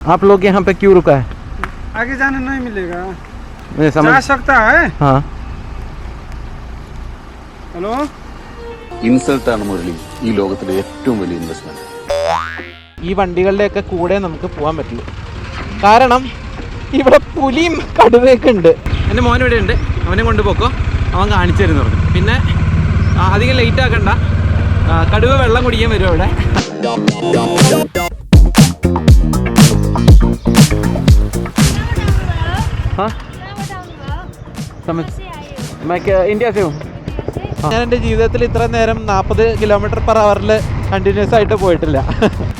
आप लोग यहाँ पे क्यों रुका है आगे जाने नहीं मिलेगा मुझे समझ जा सकता है हाँ हेलो ഇൻസൾട്ടാണ് മുരളി ഈ ലോകത്തിലെ ഏറ്റവും വലിയ ഇൻവെസ്റ്റ്മെന്റ് ഈ വണ്ടികളുടെയൊക്കെ കൂടെ നമുക്ക് പോകാൻ പറ്റുള്ളൂ കാരണം ഇവിടെ പുലിയും കടുവയൊക്കെ ഉണ്ട് എൻ്റെ മോൻ ഇവിടെ ഉണ്ട് അവനെ കൊണ്ടുപോക്കോ അവൻ കാണിച്ചു തരുന്നു പറഞ്ഞു പിന്നെ ആ, അധികം ലേറ്റ് ആക്കണ്ട ആ, കടുവ വെള്ളം കുടിക്കാൻ വരും അവിടെ हाँ समझ मैं क्या इंडिया से हूँ ഞാൻ എൻ്റെ ജീവിതത്തിൽ ഇത്ര നേരം നാൽപ്പത് കിലോമീറ്റർ പെർ അവറിൽ കണ്ടിന്യൂസ് ആയിട്ട് പോയിട്ടില്ല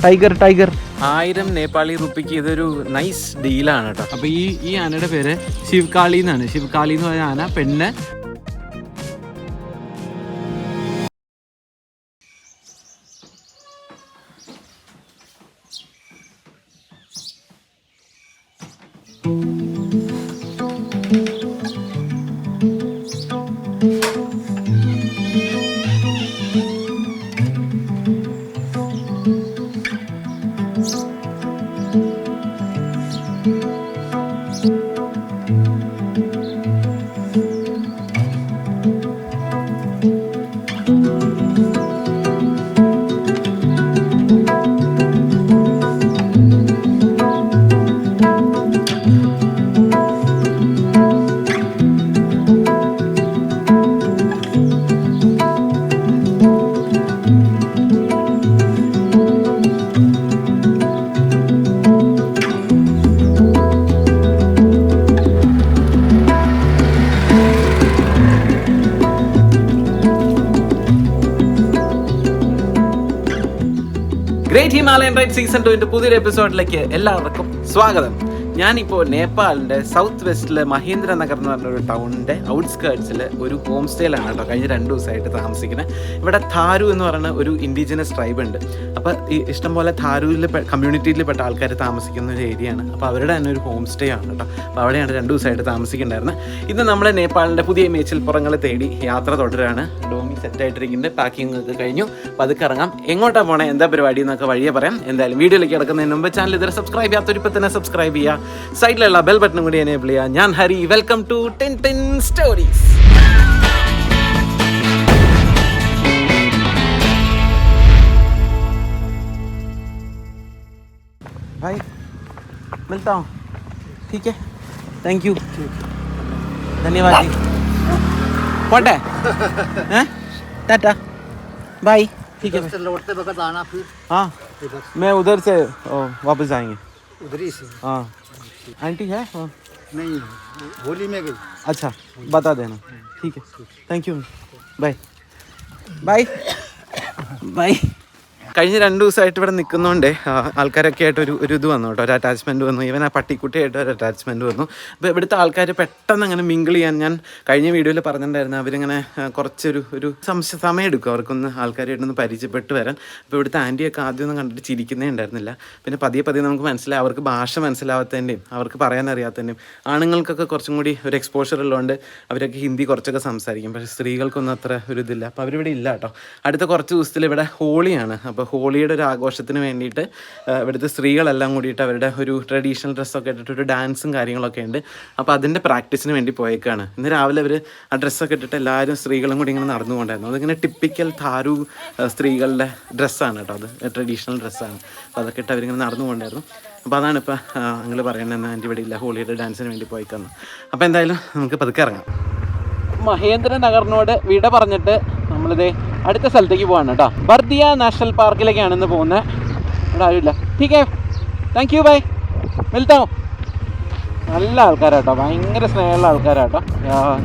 ടൈഗർ ടൈഗർ ആയിരം നേപ്പാളി റുപ്പിക്ക് ഇതൊരു നൈസ് ഡീലാണ് കേട്ടോ അപ്പോൾ ഈ ഈ ആനയുടെ പേര് ശിവകാളി എന്നാണ് ശിവകാളി എന്ന് പറഞ്ഞ ആന പെണ്ണ് ഹിമാലയൻ റൈഡ് സീസൺ ടുവിന്റെ പുതിയൊരു എപ്പിസോഡിലേക്ക് എല്ലാവർക്കും സ്വാഗതം. ഞാനിപ്പോൾ നേപ്പാളിന്റെ സൗത്ത് വെസ്റ്റിലെ മഹേന്ദ്ര നഗർ എന്ന് പറഞ്ഞ ഒരു ടൗണിന്റെ ഔട്ട്സ്കേർട്സിൽ ഒരു ഹോം സ്റ്റേയിലാണ് കേട്ടോ കഴിഞ്ഞ രണ്ട് ദിവസമായിട്ട് താമസിക്കുന്നത് ഇവിടെ താരു എന്ന് പറയുന്ന ഒരു ഇൻഡിജിനസ് ട്രൈബ് ഉണ്ട്. അപ്പോൾ ഈ ഇഷ്ടംപോലെ ഥാരുവിൽ കമ്മ്യൂണിറ്റിയിൽ പെട്ട ആൾക്കാർ താമസിക്കുന്ന ഒരു ഏരിയയാണ് അപ്പോൾ അവരുടെ തന്നെ ഒരു ഹോം സ്റ്റേ ആണ് കേട്ടോ. അപ്പോൾ അവിടെയാണ് രണ്ട് ദിവസമായിട്ട് താമസിക്കുന്നുണ്ടായിരുന്നത് ഇന്ന് നമ്മൾ നേപ്പാളിന്റെ പുതിയ മേച്ചിൽ പുറങ്ങളെ തേടി യാത്ര തുടരുകയാണ്. സെറ്റ് ആയിട്ടിരിക്കുന്നുണ്ട് പാക്കിംഗ് ഒക്കെ കഴിഞ്ഞു അപ്പോൾ അതൊക്കെ ഇറങ്ങാം എങ്ങോട്ടാ പോണേ എന്താ പരിപാടി എന്നൊക്കെ വഴിയെ പറയാം എന്തായാലും വീഡിയോയിലേക്ക് കിടക്കുന്നതിന് മുമ്പ് ചാനൽ ഇതുവരെ സബ്സ്ക്രൈബ് ചെയ്യാത്തൊരു ഇപ്പം തന്നെ സബ്സ്ക്രൈബ് ചെയ്യുക സൈഡിലുള്ള ബെൽ ബട്ടണും കൂടി എനേബിൾ ചെയ്യുക ഞാൻ Hari welcome to ten ten stories भाई मिलता हूँ ठीक है थैंक यू धन्यवाद जी व्हाट है हैं? टाटा। बाय। ठीक है लौटते वक्त आना फिर। हाँ मैं उधर से वापस जाएँगे। उधर ही से। हाँ। आंटी है? हाँ। नहीं होली में गई। अच्छा बता देना। ठीक है। Thank you bye bye bye കഴിഞ്ഞ രണ്ട് ദിവസമായിട്ട് ഇവിടെ നിൽക്കുന്നതുകൊണ്ട് ആൾക്കാരൊക്കെ ആയിട്ട് ഒരു ഒരു ഇത് വന്നു കേട്ടോ. ഒരു അറ്റാച്ച്മെന്റ് വന്നു. ഈവൻ ആ പട്ടിക്കുട്ടിയായിട്ട് ഒരു അറ്റാച്ച്മെന്റ് വന്നു. അപ്പോൾ ഇവിടുത്തെ ആൾക്കാർ പെട്ടെന്ന് അങ്ങനെ മിങ്കിൾ ചെയ്യാൻ ഞാൻ കഴിഞ്ഞ വീഡിയോയിൽ പറഞ്ഞിട്ടുണ്ടായിരുന്നു. അവരിങ്ങനെ കുറച്ചൊരു ഒരു സംശയ സമയം എടുക്കും അവർക്കൊന്ന് ആൾക്കാരായിട്ടൊന്ന് പരിചയപ്പെട്ട് വരാൻ. അപ്പോൾ ഇവിടുത്തെ ആന്റിയൊക്കെ ആദ്യമൊന്നും കണ്ടിട്ട് ചിരിക്കുന്നേ ഉണ്ടായിരുന്നില്ല. പിന്നെ പതിയെ പതിയെ നമുക്ക് മനസ്സിലായി അവർക്ക് ഭാഷ മനസ്സിലാവാത്തതിന്റെയും അവർക്ക് പറയാൻ അറിയാത്തതിന്റെയും ആണുങ്ങൾക്കൊക്കെ കുറച്ചും കൂടി ഒരു എക്സ്പോഷർ ഉള്ളതുകൊണ്ട് അവരൊക്കെ ഹിന്ദി കുറച്ചൊക്കെ സംസാരിക്കും. പക്ഷേ സ്ത്രീകൾക്കൊന്നും അത്ര ഒരു ഇതില്ല. അപ്പോൾ അവരിവിടെ ഇല്ല കേട്ടോ. അടുത്ത കുറച്ച് ദിവസത്തിൽ ഇവിടെ ഹോളിയാണ്. അപ്പോൾ ഹോളിയുടെ ഒരു ആഘോഷത്തിന് വേണ്ടിയിട്ട് ഇവിടുത്തെ സ്ത്രീകളെല്ലാം കൂടിയിട്ട് അവരുടെ ഒരു ട്രഡീഷണൽ ഡ്രസ്സൊക്കെ ഇട്ടിട്ട് ഒരു ഡാൻസും കാര്യങ്ങളൊക്കെ ഉണ്ട്. അപ്പോൾ അതിന്റെ പ്രാക്ടീസിന് വേണ്ടി പോയേക്കാണ്. ഇന്ന് രാവിലെ അവർ ആ ഡ്രസ്സൊക്കെ ഇട്ടിട്ട് എല്ലാവരും സ്ത്രീകളും കൂടി ഇങ്ങനെ നടന്നു കൊണ്ടായിരുന്നു. അതിങ്ങനെ ടിപ്പിക്കൽ താരു സ്ത്രീകളുടെ ഡ്രസ്സാണ് കേട്ടോ അത്. ട്രഡീഷണൽ ഡ്രസ്സാണ് അപ്പോൾ അതൊക്കെ ഇട്ട് അവരിങ്ങനെ നടന്നു കൊണ്ടായിരുന്നു. അപ്പോൾ അതാണ് ഇപ്പോൾ നിങ്ങൾ പറയുന്നത് ആന്റി ഇവിടെ ഇല്ല. ഹോളിയുടെ ഡാൻസിന് വേണ്ടി പോയിക്കാന്ന്. അപ്പോൾ എന്തായാലും നമുക്ക് പതുക്കെ ഇറങ്ങാം. മഹേന്ദ്ര നഗറിനോട് വിട പറഞ്ഞിട്ട് നമ്മളിത് അടുത്ത സ്ഥലത്തേക്ക് പോവാണ് കേട്ടോ ബർദിയ നാഷണൽ പാർക്കിലേക്കാണ് ഇന്ന് പോകുന്നത് ഇവിടെ ആരുമില്ല. ടീക്കേ താങ്ക് യു ബൈ വെൽത്താം നല്ല ആൾക്കാരാട്ടോ. ഭയങ്കര സ്നേഹമുള്ള ആൾക്കാരാട്ടോ.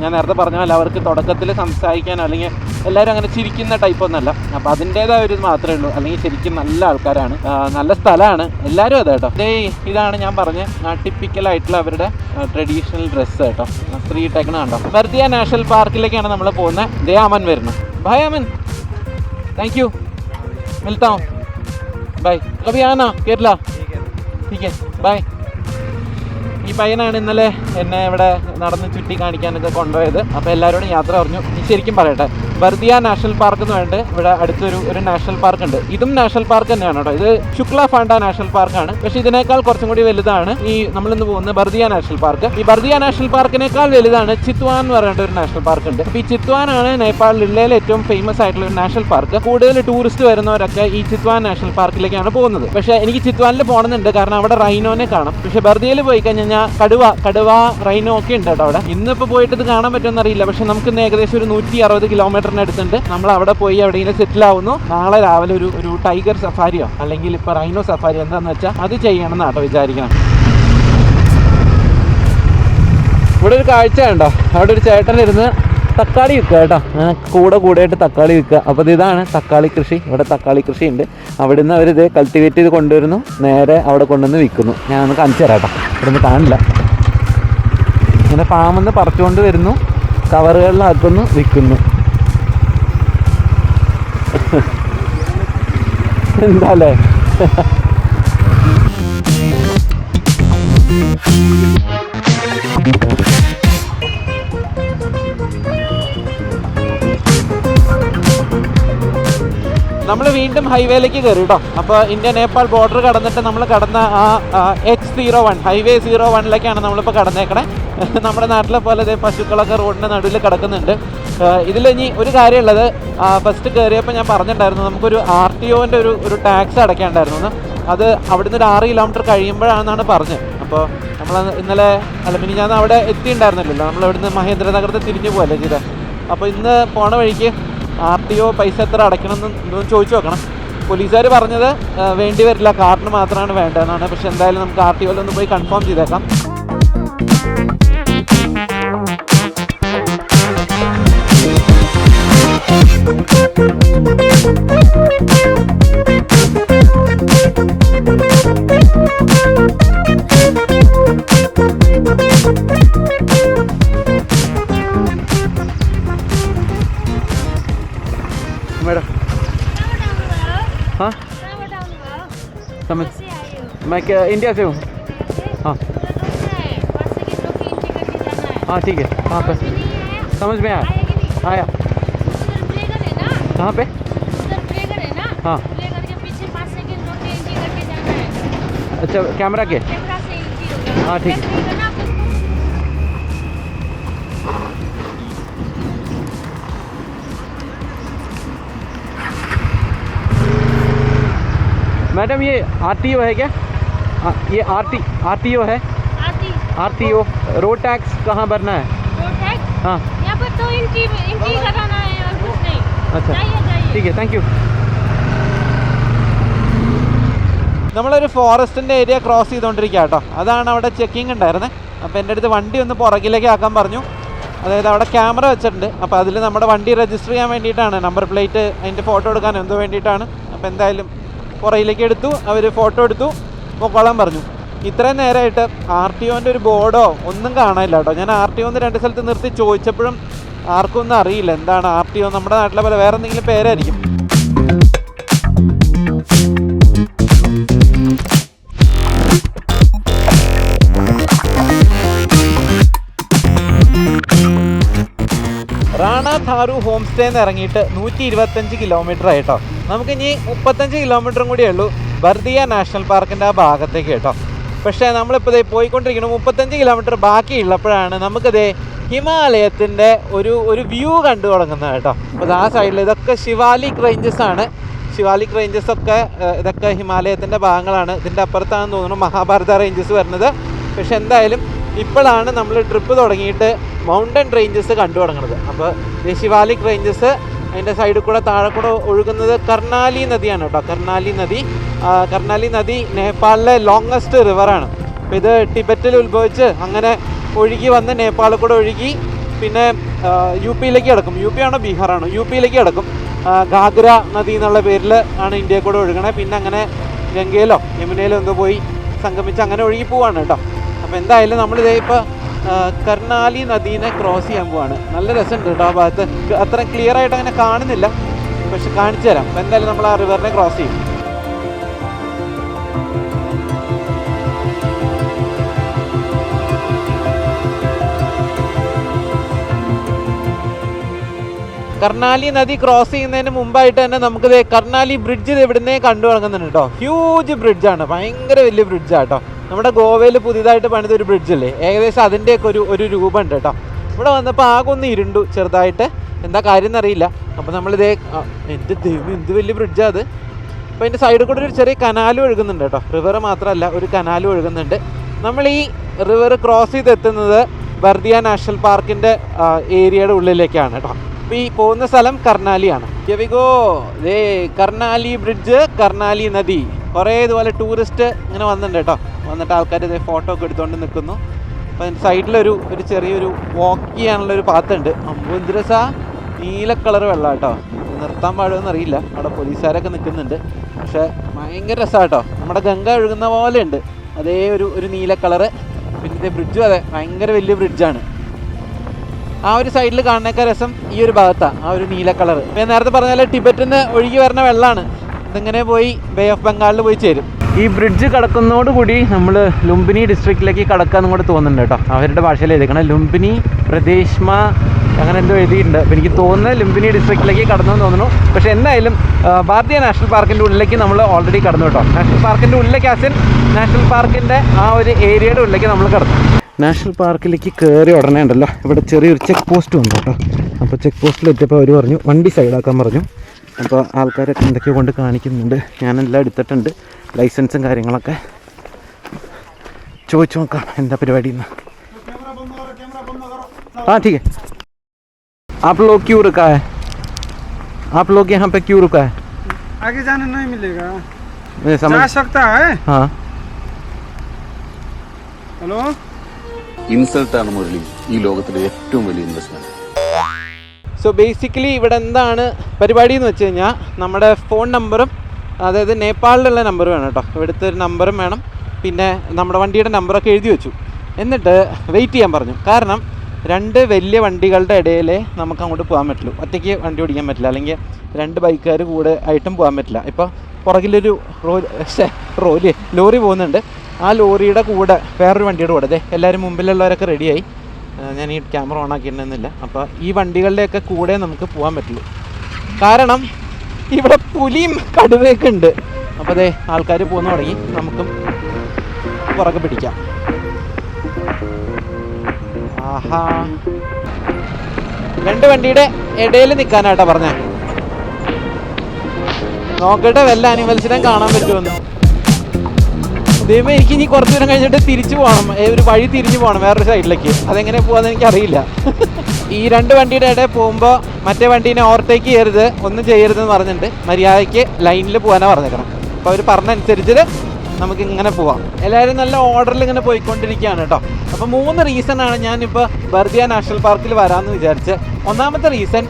ഞാൻ നേരത്തെ പറഞ്ഞ പോലെ അവർക്ക് തുടക്കത്തിൽ സംസാരിക്കാനോ അല്ലെങ്കിൽ എല്ലാവരും അങ്ങനെ ചിരിക്കുന്ന ടൈപ്പ് ഒന്നല്ല അപ്പോൾ അതിന്റേതായ ഒരു മാത്രമേ ഉള്ളൂ. അല്ലെങ്കിൽ ശരിക്കും നല്ല ആൾക്കാരാണ്. നല്ല സ്ഥലമാണ്. എല്ലാവരും അതെ കേട്ടോ ദേ ഇതാണ് ഞാൻ പറഞ്ഞ ടിപ്പിക്കലായിട്ടുള്ള അവരുടെ ട്രഡീഷണൽ ഡ്രസ്സ് കേട്ടോ സ്ത്രീ ഇട്ടേക്കണ കണ്ടോ? ബർദിയ നാഷണൽ പാർക്കിലേക്കാണ് നമ്മൾ പോകുന്നത് ദേ അമൻ വരുന്നത് ഭയ അമൻ. थैंक यू मिलता हूँ. बाय कभी आना. केरला. ठीक है. बाय ഈ പയ്യനാണ് ഇന്നലെ എന്നെ ഇവിടെ നടന്ന് ചുറ്റി കാണിക്കാനൊക്കെ കൊണ്ടുപോയത്. അപ്പോൾ എല്ലാവരോടും യാത്ര പറഞ്ഞു ശരിക്കും പറയട്ടെ ബർദിയ നാഷണൽ പാർക്ക് എന്ന് പറഞ്ഞിട്ട് ഇവിടെ അടുത്തൊരു ഒരു നാഷണൽ പാർക്ക് ഉണ്ട്. ഇതും നാഷണൽ പാർക്ക് തന്നെയാണ് കേട്ടോ. ഇത് ശുക്ല ഫാണ്ട നാഷണൽ പാർക്കാണ്. പക്ഷേ ഇതിനേക്കാൾ കുറച്ചും കൂടി വലുതാണ് ഈ നമ്മളിന്ന് പോകുന്ന ബർദിയ നാഷണൽ പാർക്ക്. ഈ ബർദിയ നാഷണൽ പാർക്കിനേക്കാൾ വലുതാണ് ചിത്വാൻ എന്ന് പറഞ്ഞിട്ട് ഒരു നാഷണൽ പാർക്ക് ഉണ്ട്. അപ്പോൾ ഈ ചിത്വാനാണ് നേപ്പാളിലെ ഏറ്റവും ഫേമസ് ആയിട്ടുള്ള ഒരു നാഷണൽ പാർക്ക്. കൂടുതൽ ടൂറിസ്റ്റ് വരുന്നവരൊക്കെ ഈ ചിത്വാൻ നാഷണൽ പാർക്കിലേക്കാണ് പോകുന്നത്. പക്ഷേ എനിക്ക് ചിത്വാനിൽ പോകണമെന്നുണ്ട്. കാരണം അവിടെ റൈനോനെ കാണാം. പക്ഷേ ബർദിയയിൽ പോയി കഴിഞ്ഞാൽ കടുവ കടുവ റൈനോ ഒക്കെ ഉണ്ട് കേട്ടോ അവിടെ. ഇന്നിപ്പോൾ പോയിട്ട് ഇത് കാണാൻ പറ്റുമെന്ന് അറിയില്ല. പക്ഷെ നമുക്ക് ഇന്ന് ഏകദേശം ഒരു നൂറ്റി അറുപത് കിലോമീറ്ററിന് അടുത്തുണ്ട്. നമ്മൾ അവിടെ പോയി എവിടെയെങ്കിലും സെറ്റിൽ ആവുന്നു. നാളെ രാവിലെ ഒരു ഒരു ടൈഗർ സഫാരിയോ അല്ലെങ്കിൽ ഇപ്പോൾ റൈനോ സഫാരി എന്താണെന്ന് വെച്ചാൽ അത് ചെയ്യണം എന്നാട്ടോ വിചാരിക്കണം. ഇവിടെ ഒരു കാഴ്ച ഉണ്ടോ അവിടെ ഒരു ചേട്ടൻ ഇരുന്ന് തക്കാളി വിൽക്കുക കേട്ടോ. കൂടെ കൂടെയായിട്ട് തക്കാളി വിൽക്കുക. അപ്പോൾ ഇതാണ് തക്കാളി കൃഷി. ഇവിടെ തക്കാളി കൃഷി ഉണ്ട് അവിടെ നിന്ന് അവരിത് കൾട്ടിവേറ്റ് ചെയ്ത് കൊണ്ടുവരുന്നു. നേരെ അവിടെ കൊണ്ടുവന്ന് വിൽക്കുന്നു. ഞാൻ ഒന്ന് കാണിച്ചു തരാം കേട്ടോ. ഇവിടെ നിന്ന് കാണില്ല. ഇങ്ങനെ ഫാമിൽ നിന്ന് പറിച്ചുകൊണ്ട് വരുന്നു. കവറുകളിലാക്കുന്നു വിൽക്കുന്നു. എന്താ അല്ലേ? നമ്മൾ വീണ്ടും ഹൈവേയിലേക്ക് കയറി കേട്ടോ അപ്പോൾ ഇന്ത്യ നേപ്പാൾ ബോർഡർ കടന്നിട്ട് നമ്മൾ കടന്ന ആ H zero one highway zero വണ്ണിലേക്കാണ് നമ്മളിപ്പോൾ കടന്നേക്കണേ. നമ്മുടെ നാട്ടിലെ പോലെ പശുക്കളൊക്കെ റോഡിന്റെ നടുവിൽ കിടക്കുന്നുണ്ട്. ഇതിൽ ഇനി ഒരു കാര്യമുള്ളത് ഫസ്റ്റ് കയറിയപ്പോൾ ഞാൻ പറഞ്ഞിട്ടുണ്ടായിരുന്നു നമുക്കൊരു ആർ ടി ഒന്റെ ഒരു ഒരു ടാക്സ് അടയ്ക്കാണ്ടായിരുന്നു. അത് അവിടുന്ന് ഒരു ആറ് കിലോമീറ്റർ കഴിയുമ്പോഴാണെന്നാണ് പറഞ്ഞത്. അപ്പോൾ നമ്മൾ ഇന്നലെ അല്ല പിന്നെ ഞാൻ അവിടെ എത്തിയിട്ടുണ്ടായിരുന്നില്ലല്ലോ. നമ്മൾ ഇവിടുന്ന് മഹേന്ദ്രനഗരത്തെ തിരിഞ്ഞു പോകല്ലേ ചെയ്തത് അപ്പോൾ ഇന്ന് പോണ വഴിക്ക് ആർ ടി ഒ പൈസ എത്ര അടയ്ക്കണം എന്ന് ചോദിച്ചു നോക്കണം പോലീസുകാർ പറഞ്ഞത് വേണ്ടി വരില്ല കാറിന് മാത്രമാണ് വേണ്ടതെന്നാണ് പക്ഷെ എന്തായാലും നമുക്ക് ആർ ടി ഒന്ന് പോയി കൺഫേം ചെയ്തേക്കാം Thank you. मैं इंडिया से हूँ। हाँ। हाँ ठीक है। कहाँ पर? समझ में आया। आया। कहाँ पे? हाँ। अच्छा कैमरा के? हाँ, ठीक। मैडम ये आती है क्या? हाँ, ये R T R T O है R T O road tax कहाँ भरना है हाँ यहाँ पर तो एंट्री एंट्री कराना है और कुछ नहीं अच्छा जाइए जाइए ठीक है താങ്ക് യു നമ്മളൊരു ഫോറസ്റ്റിൻ്റെ ഏരിയ ക്രോസ് ചെയ്തുകൊണ്ടിരിക്കുക കേട്ടോ അതാണ് അവിടെ ചെക്കിംഗ് ഉണ്ടായിരുന്നത് അപ്പോൾ എൻ്റെ അടുത്ത് വണ്ടി ഒന്ന് പുറകിലേക്ക് ആക്കാൻ പറഞ്ഞു അതായത് അവിടെ ക്യാമറ വെച്ചിട്ടുണ്ട് അപ്പോൾ അതിൽ നമ്മുടെ വണ്ടി രജിസ്റ്റർ ചെയ്യാൻ വേണ്ടിയിട്ടാണ് നമ്പർ പ്ലേറ്റ് അതിൻ്റെ ഫോട്ടോ എടുക്കാൻ എന്തോ വേണ്ടിയിട്ടാണ് അപ്പോൾ എന്തായാലും പുറകിലേക്ക് എടുത്തു അവർ ഫോട്ടോ എടുത്തു പൊക്കോളാൻ പറഞ്ഞു. ഇത്രയും നേരമായിട്ട് ആർ ടി ഒന്റെ ഒരു ബോർഡോ ഒന്നും കാണാനില്ല കേട്ടോ. ഞാൻ ആർ ടി ഒന്ന് രണ്ട് സ്ഥലത്ത് നിർത്തി ചോദിച്ചപ്പോഴും ആർക്കും ഒന്നും അറിയില്ല. എന്താണ് ആർ ടി ഒ നമ്മുടെ നാട്ടിലെ പോലെ വേറെ എന്തെങ്കിലും പേരായിരിക്കും. റാണ ഥാരു ഹോം സ്റ്റേന്ന് ഇറങ്ങിയിട്ട് നൂറ്റി ഇരുപത്തഞ്ച് കിലോമീറ്റർ ആയിട്ടോ നമുക്കിനി മുപ്പത്തഞ്ച് കിലോമീറ്ററും കൂടിയേ ഉള്ളൂ. ബർദിയ നാഷണൽ പാർക്കിന്റെ ആ ഭാഗത്തേക്ക് കേട്ടോ. പക്ഷേ നമ്മളിപ്പോൾ ദേ പോയിക്കൊണ്ടിരിക്കുന്നു. മുപ്പത്തഞ്ച് കിലോമീറ്റർ ബാക്കിയുള്ളപ്പോഴാണ് നമുക്കിതേ ഹിമാലയത്തിന്റെ ഒരു ഒരു വ്യൂ കണ്ടു തുടങ്ങുന്നത് കേട്ടോ. അപ്പോൾ ആ സൈഡിൽ ഇതൊക്കെ ശിവാലിക് റേഞ്ചസ് ആണ്. ശിവാലിക് റേഞ്ചസ് ഒക്കെ ഇതൊക്കെ ഹിമാലയത്തിന്റെ ഭാഗങ്ങളാണ്. ഇതിന്റെ അപ്പുറത്താണെന്ന് തോന്നുന്നു മഹാഭാരത റേഞ്ചസ് വരുന്നത്. പക്ഷെ എന്തായാലും ഇപ്പോഴാണ് നമ്മൾ ട്രിപ്പ് തുടങ്ങിയിട്ട് മൗണ്ടൻ റേഞ്ചസ് കണ്ടു തുടങ്ങുന്നത്. അപ്പോൾ ഈ ശിവാലിക് റേഞ്ചസ് അതിന്റെ സൈഡിൽ കൂടെ താഴെ കൂടെ ഒഴുകുന്നത് കർണാലി നദിയാണ് കേട്ടോ. കർണാലി നദി. കർണാലി നദി നേപ്പാളിലെ ലോങ്ങസ്റ്റ് റിവറാണ് അപ്പോൾ ഇത് ടിബറ്റിൽ ഉത്ഭവിച്ച് അങ്ങനെ ഒഴുകി വന്ന് നേപ്പാളിൽ കൂടെ ഒഴുകി പിന്നെ യു പിയിലേക്ക് കിടക്കും. യു പി ആണോ ബീഹാറാണോ യു പിയിലേക്ക് കിടക്കും. ഗാഗ്ര നദി എന്നുള്ള പേരിൽ ആണ് ഇന്ത്യയിൽ കൂടെ ഒഴുകണേ. പിന്നെ അങ്ങനെ ഗംഗയിലോ യമുനയിലോ എന്തോ പോയി സംഗമിച്ച് അങ്ങനെ ഒഴുകി പോവാണ് കേട്ടോ. അപ്പോൾ എന്തായാലും നമ്മളിതേ ഇപ്പോൾ കർണാലി നദീനെ ക്രോസ് ചെയ്യാൻ പോവാണ്. നല്ല രസമുണ്ട് കേട്ടോ ആ ഭാഗത്ത്. അത്ര ക്ലിയർ ആയിട്ട് അങ്ങനെ കാണുന്നില്ല. പക്ഷെ കാണിച്ചു തരാം. എന്തായാലും നമ്മൾ ആ റിവറിനെ ക്രോസ് ചെയ്യും. കർണാലി നദി ക്രോസ് ചെയ്യുന്നതിന് മുമ്പായിട്ട് തന്നെ നമുക്കിത് കർണാലി ബ്രിഡ്ജ് ഇവിടുന്നേ കണ്ടു തുടങ്ങുന്നുണ്ട് കേട്ടോ. ഹ്യൂജ് ബ്രിഡ്ജാണ് ഭയങ്കര വലിയ ബ്രിഡ്ജാണ് കേട്ടോ. നമ്മുടെ ഗോവയിൽ പുതിയതായിട്ട് പണിത ഒരു ബ്രിഡ്ജ് അല്ലേ ഏകദേശം അതിന്റെയൊക്കെ ഒരു ഒരു രൂപമുണ്ട് കേട്ടോ. ഇവിടെ വന്നപ്പോൾ ആകെ ഒന്ന് ഇരുണ്ടു ചെറുതായിട്ട്. എന്താ കാര്യം എന്നറിയില്ല. അപ്പോൾ നമ്മളിതേ എന്ത് ദൈവം എന്ത് വലിയ ബ്രിഡ്ജാ അത്? അപ്പോൾ അതിന്റെ സൈഡിൽ കൂടെ ഒരു ചെറിയ കനാലും ഒഴുകുന്നുണ്ട് കേട്ടോ. റിവർ മാത്രമല്ല ഒരു കനാലും ഒഴുകുന്നുണ്ട്. നമ്മൾ ഈ റിവർ ക്രോസ് ചെയ്ത് എത്തുന്നത് ബർദിയ നാഷണൽ പാർക്കിന്റെ ഏരിയയുടെ ഉള്ളിലേക്കാണ് കേട്ടോ. അപ്പോൾ ഈ പോകുന്ന സ്ഥലം കർണാലിയാണ്. ഗോ ദേ കർണാലി ബ്രിഡ്ജ് കർണാലി നദി. കുറേ ഇതുപോലെ ടൂറിസ്റ്റ് ഇങ്ങനെ വന്നിട്ടുണ്ട് കേട്ടോ. വന്നിട്ട് ആൾക്കാർ ഇതേ ഫോട്ടോ ഒക്കെ എടുത്തുകൊണ്ട് നിൽക്കുന്നു അപ്പോൾ അതിന്റെ സൈഡിലൊരു ഒരു ചെറിയൊരു വാക്ക് ചെയ്യാനുള്ള ഒരു പാത്തുണ്ട് അമ്പുദ്രസ നീല കളർ വെള്ളം കേട്ടോ. നിർത്താൻ പാടുമെന്ന് അറിയില്ല. അവിടെ പോലീസുകാരൊക്കെ നിൽക്കുന്നുണ്ട്. പക്ഷേ ഭയങ്കര രസമാണ് കേട്ടോ. നമ്മുടെ ഗംഗ ഒഴുകുന്ന പോലെ ഉണ്ട്. അതേ ഒരു ഒരു നീല കളറ് പിന്നെ ഇതേ ബ്രിഡ്ജും അതെ. ഭയങ്കര വലിയ ബ്രിഡ്ജാണ് ആ ഒരു സൈഡിൽ കാണുന്നേക്കാ രസം ഈ ഒരു ഭാഗത്താണ് ആ ഒരു നീല കളർ ഞാൻ നേരത്തെ പറഞ്ഞാൽ ടിബറ്റിൽ നിന്ന് ഒഴുകി വരുന്ന വെള്ളമാണ് ഇതിങ്ങനെ പോയി ബേ ഓഫ് ബംഗാളിൽ പോയി ചേരും. ഈ ബ്രിഡ്ജ് കടക്കുന്നതോടുകൂടി നമ്മൾ ലുംബിനി ഡിസ്ട്രിക്റ്റിലേക്ക് കടക്കാന്നും കൂടെ തോന്നുന്നുണ്ട് കേട്ടോ. അവരുടെ ഭാഷയിൽ എഴുതിക്കണം ലുംബിനി പ്രദേശ്മ അങ്ങനെ എന്തോ എഴുതിയിട്ടുണ്ട്. എനിക്ക് തോന്നുന്നത് ലുംബിനി ഡിസ്ട്രിക്റ്റിലേക്ക് കടന്നു എന്ന് തോന്നുന്നു. പക്ഷെ എന്തായാലും ഭാരതീയ നാഷണൽ പാർക്കിന്റെ ഉള്ളിലേക്ക് നമ്മൾ ഓൾറെഡി കടന്നു കേട്ടോ. നാഷണൽ പാർക്കിന്റെ ഉള്ളിലേക്ക് ആസിൻ നാഷണൽ പാർക്കിന്റെ ആ ഒരു ഏരിയയുടെ ഉള്ളിലേക്ക് നമ്മൾ കടന്നു. നാഷണൽ പാർക്കിലേക്ക് കയറി ഉടനെ ഉണ്ടല്ലോ. ഇവിടെ ചെറിയൊരു ചെക്ക് പോസ്റ്റ് വന്നു കേട്ടോ. അപ്പോൾ ചെക്ക് പോസ്റ്റിൽ എത്തിയപ്പോൾ അവർ പറഞ്ഞു വണ്ടി സൈഡാക്കാൻ പറഞ്ഞു. അപ്പോൾ ആൾക്കാരൊക്കെ എന്തൊക്കെയോ കൊണ്ട് കാണിക്കുന്നുണ്ട് ഞാനെല്ലാം എടുത്തിട്ടുണ്ട് ലൈസൻസും കാര്യങ്ങളൊക്കെ ചോദിച്ചു നോക്കാം എന്താ പരിപാടി എന്ന് हाँ ठीक है आप लोग क्यों रुका है आप लोग यहाँ पे क्यों रुका है आगे जाने नहीं मिलेगा मुझे समझ जा सकता है हाँ हेलो ഇൻസൾട്ടാണ് മുരളി ഈ ലോകത്തിലെ ഏറ്റവും വലിയ ഇൻവെസ്റ്റ്മെന്റ് സോ ബേസിക്കലി ഇവിടെ എന്താണ് പരിപാടി എന്ന് വെച്ച് കഴിഞ്ഞാൽ നമ്മുടെ ഫോൺ നമ്പറും അതായത് നേപ്പാളിലുള്ള നമ്പർ വേണം കേട്ടോ. ഇവിടുത്തെ ഒരു നമ്പറും വേണം. പിന്നെ നമ്മുടെ വണ്ടിയുടെ നമ്പറൊക്കെ എഴുതി വെച്ചു. എന്നിട്ട് വെയിറ്റ് ചെയ്യാൻ പറഞ്ഞു. കാരണം രണ്ട് വലിയ വണ്ടികളുടെ ഇടയിലേ നമുക്ക് അങ്ങോട്ട് പോകാൻ പറ്റുള്ളൂ. ഒറ്റയ്ക്ക് വണ്ടി ഓടിക്കാൻ പറ്റില്ല. അല്ലെങ്കിൽ രണ്ട് ബൈക്കുകാർ കൂടെ ആയിട്ടും പോകാൻ പറ്റില്ല. ഇപ്പോൾ പുറകിലൊരു റോ റോലി ലോറി പോകുന്നുണ്ട്. ആ ലോറിയുടെ കൂടെ വേറൊരു വണ്ടിയുടെ കൂടെ അതെ എല്ലാവരും മുമ്പിലുള്ളവരൊക്കെ റെഡിയായി ഞാൻ ഈ ക്യാമറ ഓൺ ആക്കിയിട്ടുണ്ടെന്നില്ല. അപ്പോൾ ഈ വണ്ടികളുടെയൊക്കെ കൂടെ നമുക്ക് പോകാൻ പറ്റുള്ളൂ കാരണം ഇവിടെ പുലിയും കടുവയൊക്കെ ഉണ്ട്. അപ്പോൾ അതെ ആൾക്കാർ പോകുന്ന തുടങ്ങി. നമുക്കും പുറകെ പിടിക്കാം. ആഹാ. രണ്ട് വണ്ടിയുടെ ഇടയിൽ നിൽക്കാനായിട്ടാ പറഞ്ഞേ. നോക്കട്ടെ വല്ല അനിമൽസിനെ കാണാൻ പറ്റുമെന്ന്. ദൈവം എനിക്ക് ഇനി കുറച്ച് നേരം കഴിഞ്ഞിട്ട് തിരിച്ചു പോകണം. ഒരു വഴി തിരിഞ്ഞു പോകണം വേറൊരു സൈഡിലേക്ക്. അതെങ്ങനെ പോകാന്ന് എനിക്ക് അറിയില്ല. ഈ രണ്ട് വണ്ടിയുടെ ഇടയിൽ പോകുമ്പോൾ മറ്റേ വണ്ടീനെ ഓവർടേക്ക് ചെയ്യരുത് ഒന്നും ചെയ്യരുതെന്ന് പറഞ്ഞിട്ടുണ്ട്. മര്യാദയ്ക്ക് ലൈനിൽ പോകാനാണ് പറഞ്ഞേക്കണം. അപ്പോൾ അവർ പറഞ്ഞനുസരിച്ച് നമുക്ക് ഇങ്ങനെ പോവാം. എല്ലാവരും നല്ല ഓർഡറിൽ ഇങ്ങനെ പോയിക്കൊണ്ടിരിക്കുകയാണ് കേട്ടോ. അപ്പോൾ മൂന്ന് റീസൺ ആണ് ഞാനിപ്പോൾ ബർദിയ നാഷണൽ പാർക്കിൽ വരാമെന്ന് വിചാരിച്ച്. ഒന്നാമത്തെ റീസൺ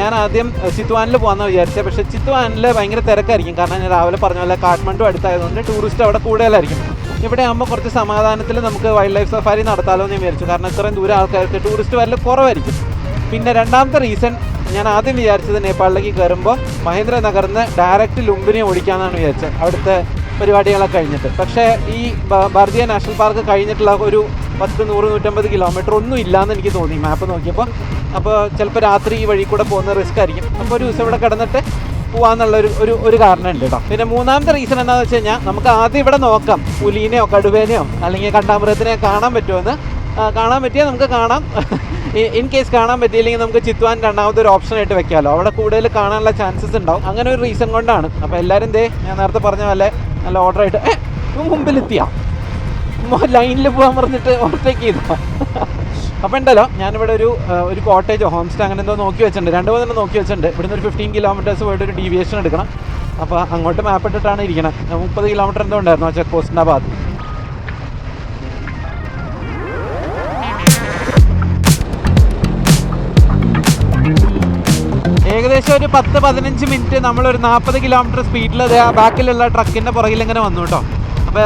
ഞാൻ ആദ്യം ചിത്വാനിൽ പോകാമെന്ന് വിചാരിച്ചത് പക്ഷേ ചിത്വാനിൽ ഭയങ്കര തിരക്കായിരിക്കും. കാരണം ഞാൻ രാവിലെ പറഞ്ഞ പോലെ കാഠ്മണ്ഡു അടുത്തായതുകൊണ്ട് ടൂറിസ്റ്റ് അവിടെ കൂടുതലായിരിക്കും. ഇവിടെ ആകുമ്പോൾ കുറച്ച് സമാധാനത്തിൽ നമുക്ക് വൈൽഡ് ലൈഫ് സഫാരി നടത്താമല്ലോ എന്ന് വിചാരിച്ചു. കാരണം ഇത്രയും ദൂരം ആൾക്കാർക്ക് ടൂറിസ്റ്റ് വരൽ കുറവായിരിക്കും. പിന്നെ രണ്ടാമത്തെ റീസൺ ഞാൻ ആദ്യം വിചാരിച്ചത് നേപ്പാളിലേക്ക് കയറുമ്പോൾ മഹേന്ദ്ര നഗറിൽ നിന്ന് ഡയറക്റ്റ് ലുംബിനി ഓടിക്കാമെന്നാണ് വിചാരിച്ചത്. അവിടുത്തെ പരിപാടികളൊക്കെ കഴിഞ്ഞിട്ട്. പക്ഷേ ഈ ഭാരതീയ നാഷണൽ പാർക്ക് കഴിഞ്ഞിട്ടുള്ള ഒരു പത്ത് നൂറ് നൂറ്റമ്പത് കിലോമീറ്റർ ഒന്നും ഇല്ലയെന്ന് എനിക്ക് തോന്നി മാപ്പ് നോക്കിയപ്പോൾ അപ്പോൾ ചിലപ്പോൾ രാത്രി ഈ വഴി കൂടെ പോകുന്ന റിസ്ക് ആയിരിക്കും. അപ്പോൾ ഒരു ദിവസം ഇവിടെ കിടന്നിട്ട് പോവാന്നുള്ള ഒരു ഒരു ഒരു കാരണം ഉണ്ട് കേട്ടോ പിന്നെ മൂന്നാമത്തെ റീസൺ എന്താണെന്ന് വെച്ച് കഴിഞ്ഞാൽ നമുക്ക് ആദ്യം ഇവിടെ നോക്കാം. പുലീനെയോ കടുവേനെയോ അല്ലെങ്കിൽ കണ്ടാമൃഗത്തിനെയോ കാണാൻ പറ്റുമെന്ന് കാണാൻ പറ്റിയാൽ നമുക്ക് കാണാം. ഇൻ കേസ് കാണാൻ പറ്റിയില്ലെങ്കിൽ നമുക്ക് ചിത്വാൻ രണ്ടാമത്തെ ഒരു ഓപ്ഷൻ ആയിട്ട് വെക്കാമല്ലോ അവിടെ കൂടുതൽ കാണാനുള്ള ചാൻസസ് ഉണ്ടാവും. അങ്ങനെ ഒരു റീസൺ കൊണ്ടാണ്. അപ്പോൾ എല്ലാവരും ദേ ഞാൻ നേരത്തെ പറഞ്ഞ പോലെ നല്ല ഇവൻ മുമ്പിലെത്തിയാ. ലൈനിൽ പോകാൻ പറഞ്ഞിട്ട് ഓവർടേക്ക് ചെയ്താ. അപ്പോൾ ഉണ്ടല്ലോ ഞാനിവിടെ ഒരു ഒരു കോട്ടേജോ ഹോം സ്റ്റേ അങ്ങനെ എന്തോ നോക്കി വെച്ചിട്ടുണ്ട്. രണ്ട് മൂന്നെണ്ണം നോക്കി വെച്ചിട്ടുണ്ട്. ഇവിടുന്ന് ഒരു ഫിഫ്റ്റീൻ കിലോമീറ്റേഴ്സ് പോയിട്ട് ഒരു ഡീവിയേഷൻ എടുക്കണം. അപ്പോൾ അങ്ങോട്ട് മാപ്പ് ഇട്ടിട്ടാണ് ഇരിക്കണം. മുപ്പത് കിലോമീറ്റർ എന്തോ ഉണ്ടായിരുന്നു ആ ചെക്ക് പോസ്റ്റിന്റെ ഭാഗത്ത്. ഏകദേശം ഒരു പത്ത് പതിനഞ്ച് മിനിറ്റ് നമ്മൾ ഒരു നാൽപ്പത് കിലോമീറ്റർ സ്പീഡിൽ ആ ബാക്കിലുള്ള ട്രക്കിന്റെ പുറകിൽ ഇങ്ങനെ വന്നു കേട്ടോ. അപ്പോൾ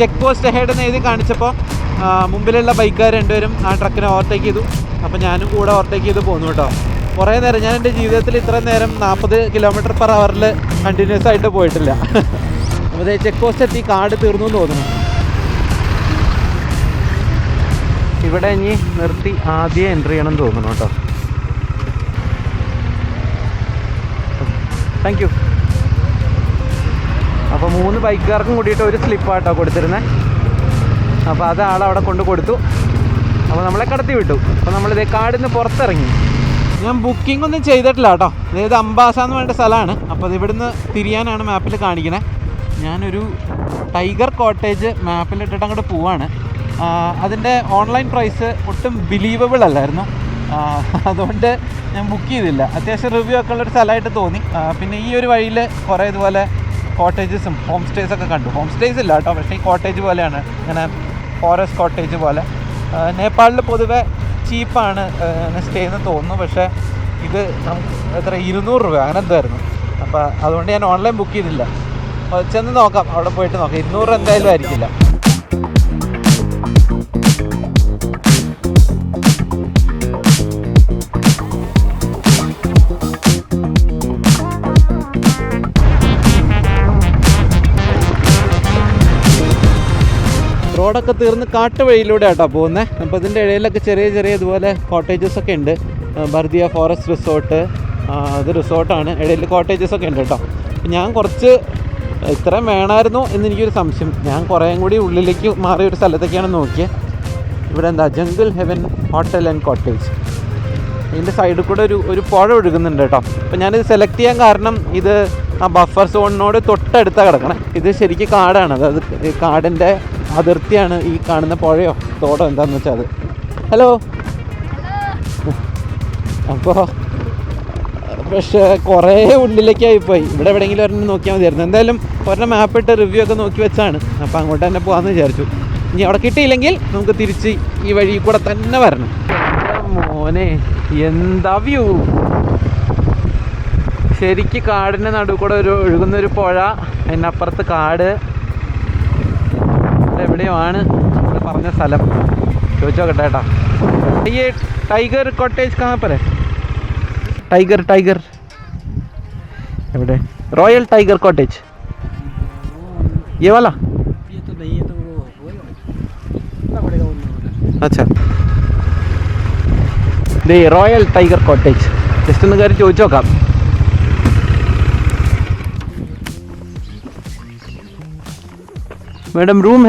ചെക്ക് പോസ്റ്റ് ഹെഡ് എന്ന് എഴുതി കാണിച്ചപ്പോൾ മുമ്പിലുള്ള ബൈക്കുകാർ രണ്ടുപേരും ആ ട്രക്കിനെ ഓവർടേക്ക് ചെയ്തു. അപ്പോൾ ഞാനും കൂടെ ഓവർടേക്ക് ചെയ്ത് പോന്നു കേട്ടോ. കുറേ നേരം ഞാൻ എന്റെ ജീവിതത്തിൽ ഇത്രയും നേരം നാൽപ്പത് കിലോമീറ്റർ പെർ അവറിൽ കണ്ടിന്യൂസ് ആയിട്ട് പോയിട്ടില്ല. അപ്പോൾ ചെക്ക് പോസ്റ്റ് എത്തി കാർഡ് തീർന്നു എന്ന് തോന്നുന്നു. ഇവിടെ ഇനി നിർത്തി ആദ്യം എൻട്രി ചെയ്യണം എന്ന് തോന്നുന്നു കേട്ടോ. താങ്ക് യു അപ്പോൾ മൂന്ന് ബൈക്കുകാർക്കും കൂടിയിട്ട് ഒരു സ്ലിപ്പാട്ടോ കൊടുത്തിരുന്നത് അപ്പോൾ അത് ആളവിടെ കൊണ്ട് കൊടുത്തു. അപ്പോൾ നമ്മളെ കടത്തി വിട്ടു. അപ്പോൾ നമ്മളിത് കാടിന്ന് പുറത്തിറങ്ങി. ഞാൻ ബുക്കിംഗ് ഒന്നും ചെയ്തിട്ടില്ല കേട്ടോ. അതായത് അംബാസ എന്ന് പറഞ്ഞ സ്ഥലമാണ്. അപ്പോൾ അത് ഇവിടുന്ന് തിരിയാനാണ് മാപ്പിൽ കാണിക്കണേ. ഞാനൊരു ടൈഗർ കോട്ടേജ് മാപ്പിൽ ഇട്ടിട്ട് അങ്ങോട്ട് പോവാണ് അതിന്റെ ഓൺലൈൻ പ്രൈസ് ഒട്ടും ബിലീവബിൾ അല്ലായിരുന്നു. അതുകൊണ്ട് ഞാൻ ബുക്ക് ചെയ്തില്ല. അത്യാവശ്യം റിവ്യൂ ഒക്കെ ഉള്ളൊരു സ്ഥലമായിട്ട് തോന്നി. പിന്നെ ഈ ഒരു വഴിയിൽ കുറേ ഇതുപോലെ കോട്ടേജസും ഹോം സ്റ്റേസ് ഒക്കെ കണ്ടു. ഹോം സ്റ്റേസ് ഇല്ല കേട്ടോ പക്ഷേ ഈ കോട്ടേജ് പോലെയാണ്. ഇങ്ങനെ ഫോറസ്റ്റ് കോട്ടേജ് പോലെ. നേപ്പാളിൽ പൊതുവെ ചീപ്പാണ് സ്റ്റേ എന്ന് തോന്നുന്നു. പക്ഷേ ഇത് എത്ര ഇരുന്നൂറ് രൂപ അങ്ങനെ എന്തായിരുന്നു അപ്പോൾ അതുകൊണ്ട് ഞാൻ ഓൺലൈൻ ബുക്ക് ചെയ്തില്ല. ചെന്ന് നോക്കാം അവിടെ പോയിട്ട് നോക്കാം. ഇരുന്നൂറ് എന്തായാലും ആയിരിക്കില്ല. റോഡൊക്കെ തീർന്ന് കാട്ടുവഴിയിലൂടെ ആട്ടോ പോകുന്നത് അപ്പോൾ ഇതിന്റെ ഇടയിലൊക്കെ ചെറിയ ചെറിയ ഇതുപോലെ കോട്ടേജസ് ഒക്കെ ഉണ്ട്. ഭർദിയ ഫോറസ്റ്റ് റിസോർട്ട് അത് റിസോർട്ടാണ് ഇടയിൽ കോട്ടേജസ് ഒക്കെ ഉണ്ട് കേട്ടോ. ഞാൻ കുറച്ച് ഇത്രയും വേണമായിരുന്നു എന്നെനിക്കൊരു സംശയം. ഞാൻ കുറേ കൂടി ഉള്ളിലേക്ക് മാറിയ ഒരു സ്ഥലത്തേക്കാണ് നോക്കിയത് ഇവിടെ എന്താ jungle heaven hotel and cottage ഇതിന്റെ സൈഡിൽ കൂടെ ഒരു ഒരു പുഴ ഒഴുകുന്നുണ്ട് കേട്ടോ. അപ്പോൾ ഞാനിത് സെലക്ട് ചെയ്യാൻ കാരണം ഇത് ആ ബഫർ സോണിനോട് തൊട്ടടുത്താണ് കിടക്കണം. ഇത് ശരിക്കും കാടാണ്. അതായത് കാടിന്റെ അതിർത്തിയാണ് ഈ കാണുന്ന പുഴയോ? തോടോ എന്താന്ന് വെച്ചാൽ അത്. ഹലോ? അപ്പോൾ പക്ഷേ കുറേ ഉള്ളിലേക്കായി പോയി. ഇവിടെ എവിടെയെങ്കിലും ഒരെണ്ണം നോക്കിയാൽ മതിയായിരുന്നു. എന്തായാലും ഒരെണ്ണം മാപ്പ് ഇട്ട് റിവ്യൂ ഒക്കെ നോക്കി വെച്ചാണ്. അപ്പോൾ അങ്ങോട്ട് തന്നെ പോകാമെന്ന് വിചാരിച്ചു. ഇനി അവിടെ കിട്ടിയില്ലെങ്കിൽ നമുക്ക് തിരിച്ച് ഈ വഴി കൂടെ തന്നെ വരണം. മോനെ എന്താ വ്യൂ? ശരിക്ക് കാടിന്റെ നടുവ് കൂടെ ഒരു ഒഴുകുന്ന ഒരു പുഴ അതിനപ്പുറത്ത് കാട്. ഇവിടെ എവിടെയോ ആണ് നമ്മൾ പറഞ്ഞ സ്ഥലം ചോദിച്ചു നോക്കട്ടെ ഏട്ടാ ഈ ടൈഗർ കോട്ടേജ് കാണപ്പരെ ടൈഗർ ടൈഗർ എവിടെ റോയൽ ടൈഗർ കോട്ടേജ് ये वाला ये तो नहीं है तो वो वही कितना पड़ेगा उन अच्छा ദേ റോയൽ ടൈഗർ കോട്ടേജ് ജസ്റ്റ് ഒന്ന് കയറി ചോദിച്ചു നോക്കാം मैडम रूम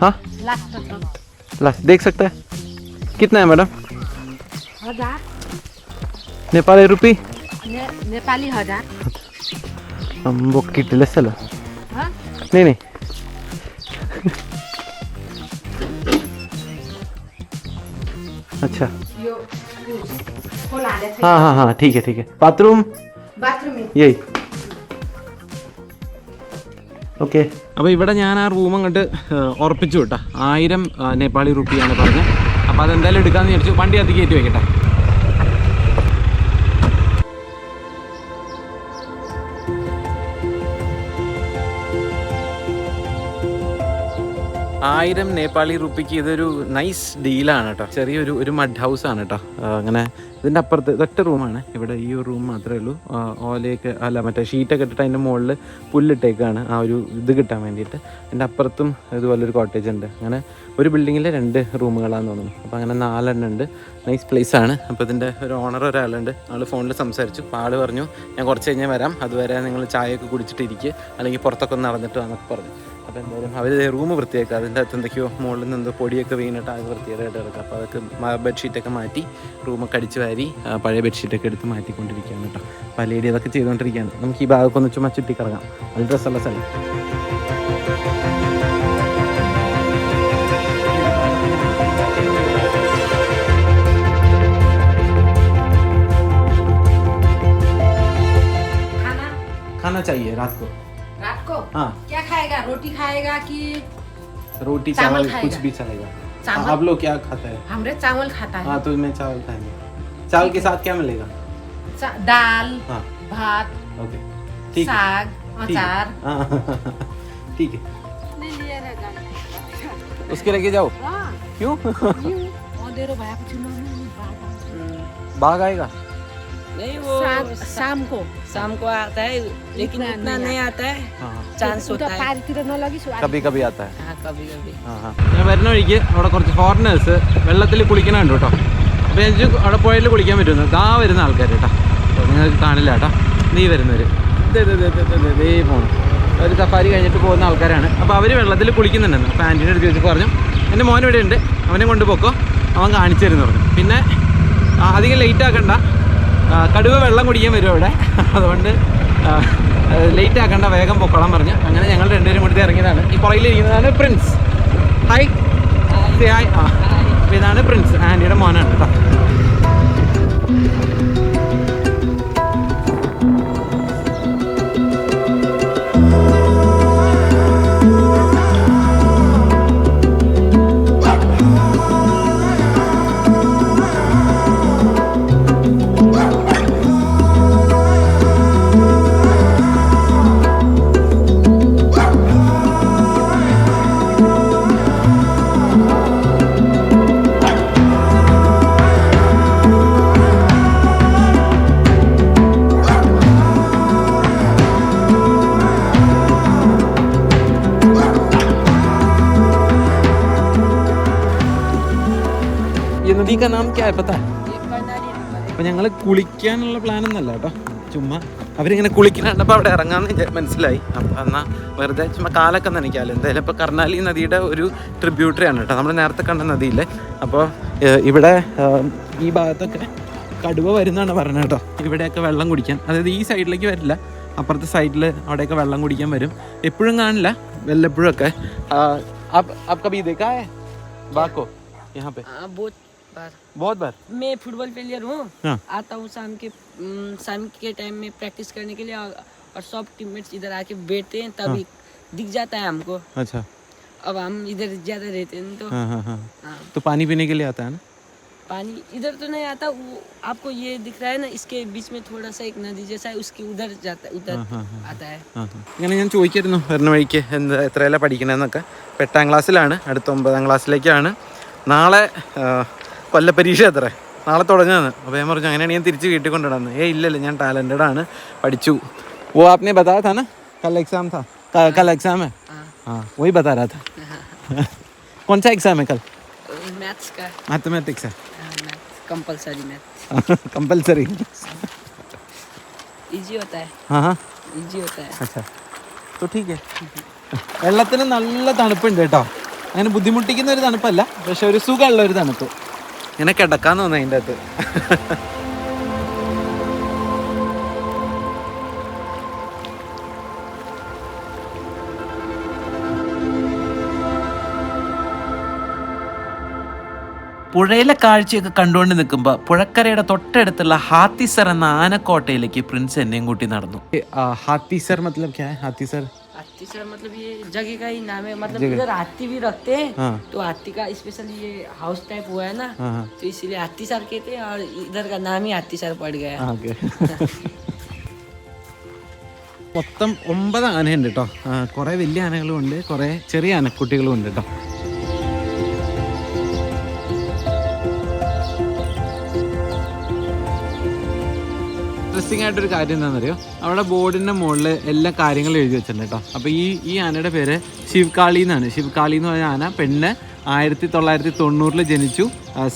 हाँ? देख सकता है। कितना है मैडम? हज़ार। नेपाली रुपी? ने, नेपाली हज़ार। हम वो किट ले चलो। हाँ? नहीं नहीं। अच्छा। हाँ हाँ हाँ ठीक है ठीक है। बाथरूम? बाथरूम यही। ओके। okay. അപ്പോൾ ഇവിടെ ഞാൻ ആ റൂം അങ്ങോട്ട് ഉറപ്പിച്ചു കേട്ടോ. ആയിരം നേപ്പാളി റുപ്പിയാണ് പറഞ്ഞത്. അപ്പോൾ അതെന്തായാലും എടുക്കാമെന്ന് വിചാരിച്ചു. വണ്ടി അത് കയറ്റി വെക്കട്ടെ. ആയിരം നേപ്പാളി റുപ്പിക്ക് ഇതൊരു നൈസ് ഡീലാണ് കേട്ടോ ചെറിയൊരു ഒരു മഡ് ഹൗസ് ആണ് കേട്ടോ അങ്ങനെ ഇതിന്റെ അപ്പുറത്ത് ഇതൊറ്റ റൂമാണ് ഇവിടെ ഈ ഒരു റൂം മാത്രമേ ഉള്ളൂ. ഓലയൊക്കെ അല്ല മറ്റേ ഷീറ്റൊക്കെ ഇട്ടിട്ട് അതിന്റെ മുകളിൽ പുല്ലിട്ടേക്കാണ് ആ ഒരു ഇത് കിട്ടാൻ വേണ്ടിയിട്ട്. അതിന്റെ അപ്പുറത്തും ഇതുപോലൊരു കോട്ടേജ് ഉണ്ട്. അങ്ങനെ ഒരു ബിൽഡിങ്ങിൽ രണ്ട് റൂമുകളാണെന്ന് തോന്നുന്നു. അപ്പോൾ അങ്ങനെ നാലെണ്ണം ഉണ്ട്. നൈസ് പ്ലേസ് ആണ്. അപ്പോൾ ഇതിന്റെ ഒരു ഓണർ ഒരാളുണ്ട്. ആൾ ഫോണിൽ സംസാരിച്ചു. അപ്പോൾ ആൾ പറഞ്ഞു ഞാൻ കുറച്ച് കഴിഞ്ഞാൽ വരാം. അതുവരെ നിങ്ങൾ ചായയൊക്കെ കുടിച്ചിട്ട് ഇരിക്കുക അല്ലെങ്കിൽ പുറത്തൊക്കെ ഒന്ന് നടന്നിട്ട് വന്നൊക്കെ പറഞ്ഞു. അപ്പോൾ എന്തായാലും അവർ റൂം വൃത്തിയാക്കുക അതിൻ്റെ അകത്ത് എന്തൊക്കെയോ മുകളിൽ നിന്ന് എന്തോ പൊടിയൊക്കെ വീണിട്ട് ആകെ വൃത്തിയായിട്ട് കിടക്കുക അപ്പോൾ അതൊക്കെ ബെഡ്ഷീറ്റൊക്കെ മാറ്റി റൂമൊക്കെ അടിച്ച് വാരി ആ, പഴയ ബെഡ്ഷീറ്റൊക്കെ എടുത്ത് മാറ്റിക്കൊണ്ടിരിക്കുകയാണ് കേട്ടോ അപ്പോൾ ലേഡി അതൊക്കെ ചെയ്തുകൊണ്ടിരിക്കുകയാണ് നമുക്ക് ഈ ഭാഗമൊക്കെ ഒന്ന് ചുമ്മാ ചുറ്റിക്കിറങ്ങാം നല്ല ഡ്രസ്സുള്ള സ്ഥലം खाना खाना चाहिए रात को रात को हाँ क्या खाएगा रोटी खाएगा कि रोटी चावल चावल कुछ भी चलेगा चावल? आप लोग क्या खाते हैं? हमरे चावल खाता है। हाँ तो मैं चावल खाएँगे। चावल के साथ क्या मिलेगा? दाल हाँ। भात ओके। ठीक साग अचार। हाँ, ठीक है। उसके लेके जाओ। क्यों? अँधेरो भएपछि बाघ आएगा। नहीं वो शाम शाम को शाम को आता है लेकिन इतना इतना नहीं नहीं आता है हाँ चांस होता है पारितिर नलगिस् कभी कभी आता है हाँ कभी कभी ആ ഞാൻ വരുന്ന വഴിക്ക് അവിടെ കുറച്ച് ഫോറിനേഴ്സ് വെള്ളത്തിൽ കുളിക്കണുണ്ട് കേട്ടോ അപ്പോൾ ഞാൻ വിചാരിച്ചു അവിടെ പുഴയിൽ കുളിക്കാൻ പറ്റുന്നു ദാ വരുന്ന ആൾക്കാർ കേട്ടോ നിങ്ങൾക്ക് കാണില്ല കേട്ടോ നീ വരുന്നവർ ദേ പോകണം ഒരു സഫാരി കഴിഞ്ഞിട്ട് പോകുന്ന ആൾക്കാരാണ് അപ്പോൾ അവർ വെള്ളത്തിൽ കുളിക്കുന്നുണ്ടെന്ന് അപ്പോൾ ആൻറ്റീൻ്റെ അടുത്ത് ചോദിച്ചു പറഞ്ഞു എൻ്റെ മോൻ ഇവിടെ ഉണ്ട് അവനെ കൊണ്ട് പോക്കോ അവൻ കാണിച്ചു തരുമെന്ന് പറഞ്ഞു പിന്നെ ആ, അധികം ലേറ്റ് ആക്കണ്ട ആ, കടുവ വെള്ളം കുടിക്കാൻ വരും അവിടെ? അതുകൊണ്ട് ലേറ്റ് ആക്കേണ്ട വേഗം പൊക്കോളാൻ പറഞ്ഞു. അങ്ങനെ ഞങ്ങൾ രണ്ടുപേരും കൂടി ഇറങ്ങിയതാണ്. ഈ പുറകിലിരിക്കുന്നതാണ് പ്രിൻസ് ഹായ് ഹായ് ആ ഇതാണ് പ്രിൻസ് ആന്റിയുടെ മോനാണ് കേട്ടോ. നദി കാ നാം ക്യാ പത്താ അപ്പൊ ഞങ്ങൾ കുളിക്കാനുള്ള പ്ലാൻ ഒന്നല്ല കേട്ടോ ചുമ്മാ അവരിങ്ങനെ കുളിക്കുന്ന കണ്ടപ്പോൾ അവിടെ ഇറങ്ങാന്ന് വിചാ- മനസ്സിലായി അപ്പം എന്നാ വെറുതെ ചുമ്മാ കാലൊക്കെ നനയ്ക്കാമല്ലോ എന്തായാലും ഇപ്പോൾ കർണാലി നദിയുടെ ഒരു ട്രിബ്യൂട്ടറി ആണ് കേട്ടോ നമ്മൾ നേരത്തെ കണ്ട നദിയില്ലേ അപ്പോൾ ഇവിടെ ഏഹ്, ഈ ഭാഗത്തൊക്കെ കടുവ വരുന്നതാണ് പറഞ്ഞത് കേട്ടോ ഇവിടെയൊക്കെ വെള്ളം കുടിക്കാൻ അതായത് ഈ സൈഡിലേക്ക് വരില്ല അപ്പുറത്തെ സൈഡിൽ അവിടെയൊക്കെ വെള്ളം കുടിക്കാൻ വരും എപ്പോഴും കാണില്ല വല്ലപ്പോഴും ഒക്കെ आप कभी देखा है बाघ को यहाँ पे हाँ, बहुत बार बहुत बार मैं फुटबॉल प्लेयर हूँ हाँ। आता हूँ शाम के उम, शाम के टाइम में प्रैक्टिस करने के लिए और, और सब टीममेट्स इधर आके बैठते हैं तभी दिख जाता है हमको अच्छा अब हम इधर ज्यादा रहते हैं तो हाँ हाँ हाँ हाँ, तो पानी पीने के लिए आता है ना पानी इधर तो नहीं आता वो आपको ये दिख रहा है ना इसके बीच में थोड़ा सा एक नदी जैसा है उसके उधर जाता है उधर हाँ, हाँ, आता है ആ ആ. ഇങ്ങനെ ഞാൻ ചോദിക്കായിരുന്നു വരുന്ന വഴിക്ക് എന്താ എത്രയല്ല പഠിക്കണമെന്നൊക്കെ ഇപ്പം എട്ടാം ക്ലാസ്സിലാണ് അടുത്ത ഒമ്പതാം ക്ലാസ്സിലേക്കാണ് നാളെ ആ, കൊല്ലപ്പരീക്ഷ എത്ര നാളെ തുടങ്ങുകയാണ് അപ്പോൾ ഞാൻ പറഞ്ഞു അങ്ങനെയാണ് ഞാൻ തിരിച്ച് വീട്ടിൽ കൊണ്ടുവിടുന്നത് ഏ ഇല്ലല്ല ഞാൻ ടാലൻറ്റഡ് ആണ് പഠിച്ചു वो आपने बताया था ना कल एग्जाम था क- कल एग्जाम है हाँ। हाँ वही बता रहा था कौन सा एग्जाम है कल मैथ्स का मैथमेटिक्स है maths compulsory maths compulsory easy होता है हाँ हाँ इजी होता है അച്ഛാ तो ठीक है വെള്ളത്തിന് നല്ല തണുപ്പുണ്ട് കേട്ടോ അങ്ങനെ ബുദ്ധിമുട്ടിക്കുന്ന ഒരു തണുപ്പല്ല പക്ഷെ ഒരു സുഖമുള്ള ഒരു തണുപ്പ് ഇങ്ങനെ കിടക്കാൻ തോന്നുന്നു അതിന്റെ അകത്ത്. പുഴയിലെ കാഴ്ചയൊക്കെ കണ്ടുകൊണ്ട് നിൽക്കുമ്പോൾ പുഴക്കരയുടെ തൊട്ടടുത്തുള്ള ഹാത്തിസർ എന്ന ആനക്കോട്ടയിലേക്ക് പ്രിൻസ് എന്നെയും കൂട്ടി നടന്നു. ഹാത്തിസർ മത്ലബ് ക്യാ? ഹാത്തിസർ. हाथी सर मतलब ये जगह का ही नाम है मतलब इधर हाथी भी रखते हैं हाँ। तो हाथी का स्पेशल ये हाउस टाइप हुआ है ना हाँ हाँ तो इसीलिए हाथी सर कहते हैं और इधर का नाम ही हाथी सर पड़ गया ആ, ഓക്കെ മൊത്തം ഒമ്പത് ആനയുണ്ട് കേട്ടോ കുറേ വലിയ ആനകളും ഉണ്ട് കുറേ ചെറിയ ആനക്കുട്ടികളും ഉണ്ട് കേട്ടോ ഇൻട്രസ്റ്റിംഗ് ആയിട്ടൊരു കാര്യം എന്താണെന്നറിയോ? അവിടെ ബോർഡിന്റെ മുകളിൽ എല്ലാ കാര്യങ്ങളും എഴുതി വെച്ചിട്ടുണ്ട് കേട്ടോ. അപ്പോൾ ഈ ഈ ആനയുടെ പേര് ശിവകാളി എന്നാണ്. ശിവകാളി എന്ന് പറഞ്ഞ ആന പെണ്ണ് ആയിരത്തി തൊള്ളായിരത്തി തൊണ്ണൂറിൽ ജനിച്ചു.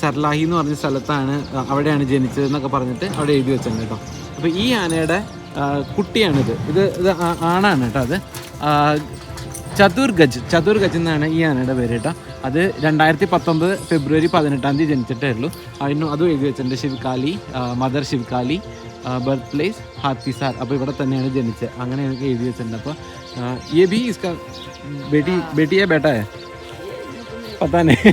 സർലാഹി എന്ന് പറഞ്ഞ സ്ഥലത്താണ് അവിടെയാണ് ജനിച്ചത് എന്നൊക്കെ പറഞ്ഞിട്ട് അവിടെ എഴുതി വെച്ചിട്ടുണ്ട് കേട്ടോ. അപ്പോൾ ഈ ആനയുടെ കുട്ടിയാണിത്. ഇത് ഇത് ആണാണ് കേട്ടോ അത്. ചതുർഗജ് ചതുർഗജ് എന്നാണ് ഈ ആനയുടെ പേര് കേട്ടോ. അത് രണ്ടായിരത്തി പത്തൊമ്പത് ഫെബ്രുവരി പതിനെട്ടാം തീയതി ജനിച്ചിട്ടേ ഉള്ളൂ. അതിനും അതും എഴുതി വെച്ചിട്ടുണ്ട് Shivakali mother Shivakali birth place Hattisar അപ്പോൾ ഇവിടെ തന്നെയാണ് ജനിച്ചത് അങ്ങനെ എനിക്ക് എഴുതി വെച്ചിട്ടുണ്ട് അപ്പോൾ ये भी इसका बेटी बेटी है बेटा है पता नहीं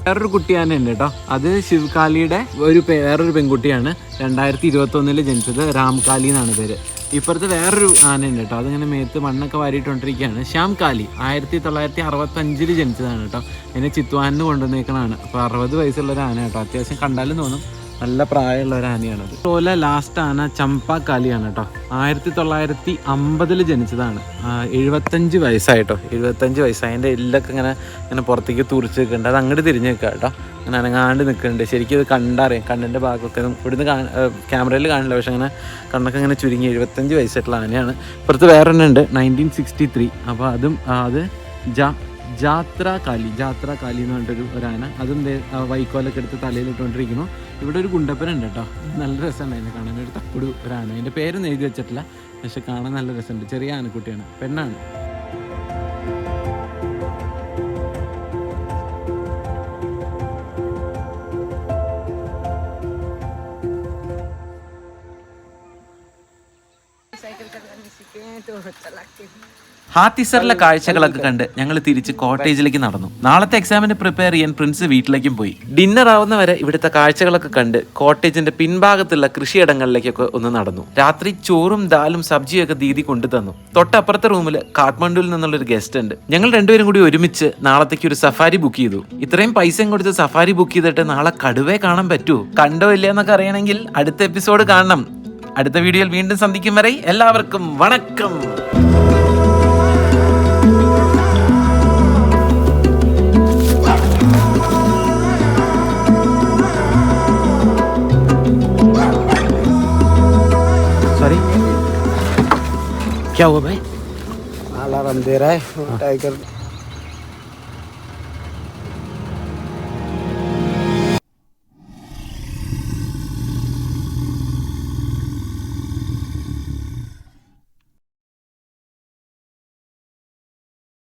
വേറൊരു കുട്ടിയാന ഉണ്ട് കേട്ടോ അത് ശിവകാലിയുടെ ഒരു പേ- വേറൊരു പെൺകുട്ടിയാണ് രണ്ടായിരത്തി ഇരുപത്തി ഒന്നില് ജനിച്ചത് രാംകാലി എന്നാണ് പേര് ഇപ്പുറത്ത് വേറൊരു ആന ഉണ്ട് കേട്ടോ അതിങ്ങനെ മേത്ത് മണ്ണൊക്കെ വാരിയിട്ടുകൊണ്ടിരിക്കുകയാണ് ശ്യാം കാലി ആയിരത്തി തൊള്ളായിരത്തി അറുപത്തി അഞ്ചില് ജനിച്ചതാണ് കേട്ടോ അതിനെ ചിത്വാനിന് കൊണ്ടുവന്നേക്കണാണ് അപ്പോൾ അറുപത് വയസ്സുള്ള ഒരു ആന കേട്ടോ അത്യാവശ്യം കണ്ടാലും തോന്നും നല്ല പ്രായമുള്ള ഒരു ആനയാണത്. അതുപോലെ ലാസ്റ്റ് ആന ചമ്പ കാലിയാണ് കേട്ടോ ആയിരത്തി തൊള്ളായിരത്തി അമ്പതിൽ ജനിച്ചതാണ് എഴുപത്തഞ്ച് വയസ്സായിട്ടോ. എഴുപത്തഞ്ച് വയസ്സായി അതിന്റെ എല്ലൊക്കെ ഇങ്ങനെ ഇങ്ങനെ പുറത്തേക്ക് തുറിച്ച് നിൽക്കുന്നുണ്ട്. അത് അങ്ങോട്ട് തിരിഞ്ഞ് നിൽക്കുക കേട്ടോ അങ്ങനെ അനങ്ങാണ്ട് നിൽക്കുന്നുണ്ട്. ശരിക്കും ഇത് കണ്ടറിയാം. കണ്ണിന്റെ ഭാഗമൊക്കെ ഇവിടുന്ന് ക്യാമറയിൽ കാണില്ല. പക്ഷെ അങ്ങനെ കണ്ണൊക്കെ ഇങ്ങനെ ചുരുങ്ങി എഴുപത്തഞ്ച് വയസ്സായിട്ടുള്ള ആനയാണ്. ഇപ്പുറത്ത് വേറെ തന്നെ ഉണ്ട് നയന്റീൻ സിക്സ്റ്റി ത്രീ അപ്പോൾ അതും അത് ജ ജാത്ര കാലി ജാത്ര കാലി എന്ന് പറഞ്ഞിട്ടൊരു ഒരാന. അതും വൈക്കോലൊക്കെ എടുത്ത് തലയിൽ ഇട്ടുകൊണ്ടിരിക്കുന്നു ഇവിടെ ഒരു ഗുണ്ടപ്പന ഉണ്ട് കേട്ടോ. നല്ല രസമുണ്ട് അതിനെ കാണാൻ. ഒരു തപ്പുടു ഒരാന. അതിന്റെ പേരൊന്നും എഴുതി വെച്ചിട്ടില്ല. പക്ഷെ കാണാൻ നല്ല രസമുണ്ട്. ചെറിയ ആനക്കുട്ടിയാണ്. പെണ്ണാണ്. ഹാത്തിസറിലെ കാഴ്ചകളൊക്കെ കണ്ട് ഞങ്ങൾ തിരിച്ച് കോട്ടേജിലേക്ക് നടന്നു. നാളത്തെ എക്സാമിന് പ്രിപ്പയർ ചെയ്യാൻ പ്രിൻസ് വീട്ടിലേക്കും പോയി. ഡിന്നർ ആവുന്നവരെ ഇവിടുത്തെ കാഴ്ചകളൊക്കെ കണ്ട് കോട്ടേജിന്റെ പിൻഭാഗത്തുള്ള കൃഷിയിടങ്ങളിലേക്കൊക്കെ ഒന്ന് നടന്നു. രാത്രി ചോറും ദാലും സബ്ജിയും ഒക്കെ ദീദി കൊണ്ടുതന്നു തൊട്ടപ്പുറത്തെ റൂമിൽ കാഠ്മണ്ഡുവിൽ നിന്നുള്ള ഒരു ഗസ്റ്റ് ഉണ്ട്. ഞങ്ങൾ രണ്ടുപേരും കൂടി ഒരുമിച്ച് നാളത്തേക്ക് ഒരു സഫാരി ബുക്ക് ചെയ്തു. ഇത്രയും പൈസയും കൊടുത്ത് സഫാരി ബുക്ക് ചെയ്തിട്ട് നാളെ കടുവേ കാണാൻ പറ്റുമോ കണ്ടോ ഇല്ല എന്നൊക്കെ അറിയണമെങ്കിൽ അടുത്ത എപ്പിസോഡ് കാണണം. അടുത്ത വീഡിയോയിൽ വീണ്ടും സന്ധിക്കും വരെ എല്ലാവർക്കും വണക്കം. क्या हुआ भाई? अलार्म दे रहा है टाइगर